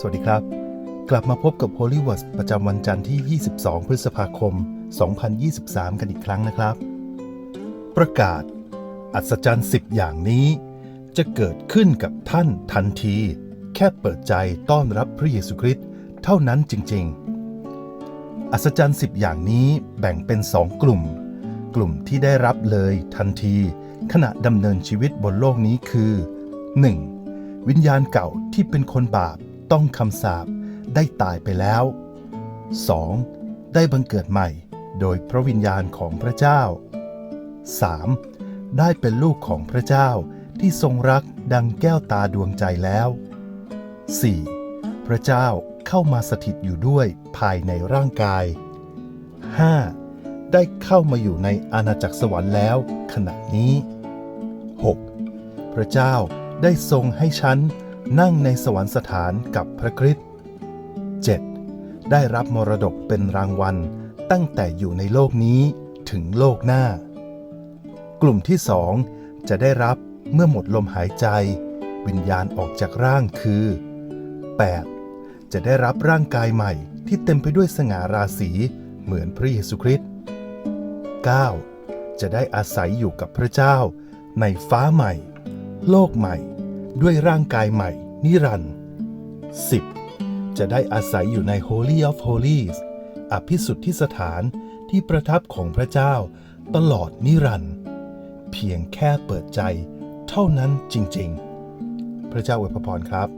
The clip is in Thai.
สวัสดีครับ กลับมาพบกับ Holy Words ประจำวันจันทร์ที่ 22 พฤษภาคม 2023 กันอีกครั้งนะครับ ประกาศ อัศจรรย์10 อย่างนี้ จะเกิดขึ้นกับท่านทันที แค่เปิดใจต้อนรับพระเยซูคริสต์เท่านั้นจริง ๆ อัศจรรย์10 อย่างนี้แบ่งเป็นสองกลุ่ม กลุ่มที่ได้รับเลยทันที ขณะดำเนินชีวิตบนโลกนี้คือ 1. วิญญาณเก่าที่เป็นคนบาป ต้องคำสาปได้ตายไปแล้ว 2. ได้บังเกิดใหม่โดยพระวิญญาณของพระเจ้า 3. ได้เป็นลูกของพระเจ้าที่ทรงรักดังแก้วตาดวงใจแล้ว 4. พระเจ้าเข้ามาสถิตอยู่ด้วยภายในร่างกาย 5. ได้เข้ามาอยู่ในอาณาจักรสวรรค์แล้วขณะนี้ 6. พระเจ้าได้ทรงให้ฉัน นั่งในสวรรคสถานกับพระคริสต์ 7. ได้รับมรดกเป็นรางวัลตั้งแต่อยู่ในโลกนี้ถึงโลกหน้า กลุ่มที่สองจะได้รับเมื่อหมดลมหายใจ วิญญาณออกจากร่างคือ 8. จะได้รับร่างกายใหม่ที่เต็มไปด้วยสง่าราศีเหมือนพระเยซูคริสต์ 9. จะได้อาศัยอยู่กับพระเจ้าในฟ้าใหม่ โลกใหม่ ด้วยร่างกายใหม่ นิรันดร์ 10. จะได้อาศัยอยู่ใน Holy of Holies อภิสุทธิสถานที่ประทับของพระเจ้าตลอดนิรันดร์เพียงแค่เปิดใจเท่านั้นจริง ๆ พระเจ้าอวยพรครับ